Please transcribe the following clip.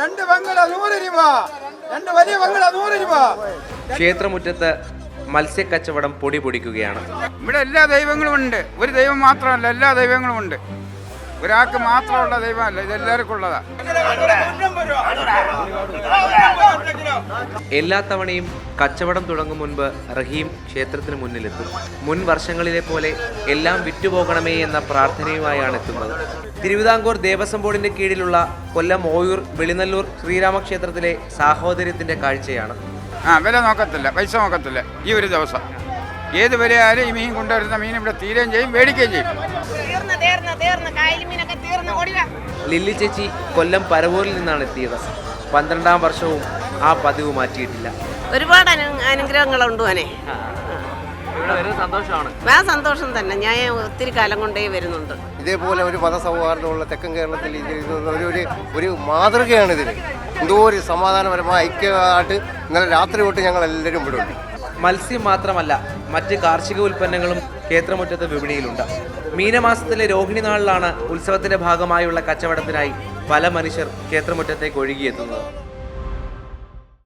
രണ്ട് നൂറ് രൂപ. രണ്ട് വലിയ നൂറ് രൂപ. ക്ഷേത്രമുറ്റത്ത് മത്സ്യക്കച്ചവടം പൊടി പൊടിക്കുകയാണ്. ഇവിടെ എല്ലാ ദൈവങ്ങളും ഉണ്ട്. ഒരു ദൈവം മാത്രമല്ല എല്ലാ ദൈവങ്ങളും ഉണ്ട്. ഒരാൾക്ക് മാത്രമുള്ള ദൈവമല്ല ഇത് എല്ലാവർക്കും ഉള്ളതാ. എല്ലാ തവണയും കച്ചവടം തുടങ്ങും മുൻപ് റഹീം ക്ഷേത്രത്തിന് മുന്നിലെത്തും. മുൻ വർഷങ്ങളിലെ പോലെ എല്ലാം വിറ്റുപോകണമേ എന്ന പ്രാർത്ഥനയുമായാണ് എത്തുന്നത്. തിരുവിതാംകൂർ ദേവസ്വം ബോർഡിന്റെ കീഴിലുള്ള കൊല്ലം ഓയൂർ വെളിനല്ലൂർ ശ്രീരാമക്ഷേത്രത്തിലെ സാഹോദര്യത്തിന്റെ കാഴ്ചയാണ്. ആ വില നോക്കത്തില്ല പൈസ നോക്കത്തില്ല ഈ ഒരു ദിവസം. ഏത് വിലയായാലും ഈ മീൻ കൊണ്ടുവരുന്ന മീൻ ഇവിടെ തീരുകയും ചെയ്യും മേടിക്കുകയും ചെയ്യും. ലില്ലി ചേച്ചി കൊല്ലം പരവൂരിൽ നിന്നാണ് എത്തിയത്. പന്ത്രണ്ടാം വർഷവും ആ പതിവ് മാറ്റിയിട്ടില്ല. ഒരുപാട് അനു അനുഗ്രഹങ്ങളുണ്ട് സന്തോഷമാണ്. ആ സന്തോഷം തന്നെ. ഞാൻ ഒത്തിരി കാലം കൊണ്ടേ വരുന്നുണ്ട്. ഇതേപോലെ ഒരു മതസൗഹാർദ്ദമുള്ള തെക്കൻ കേരളത്തിൽ ഒരു ഒരു മാതൃകയാണ് ഇതിന് എന്തോ ഒരു സമാധാനപരമായ ഐക്യമായിട്ട് ഇന്നലെ രാത്രി തൊട്ട് ഞങ്ങൾ എല്ലാവരും ഇവിടെ ഉണ്ട്. മത്സ്യം മാത്രമല്ല മറ്റ് കാർഷിക ഉൽപ്പന്നങ്ങളും ക്ഷേത്രമുറ്റത്ത് വിപണിയിലുണ്ട്. മീനമാസത്തിലെ രോഹിണി നാളിലാണ് ഉത്സവത്തിന്റെ ഭാഗമായുള്ള കച്ചവടത്തിനായി പല മനുഷ്യർ ക്ഷേത്രമുറ്റത്തേക്ക് ഒഴുകിയെത്തുന്നത്.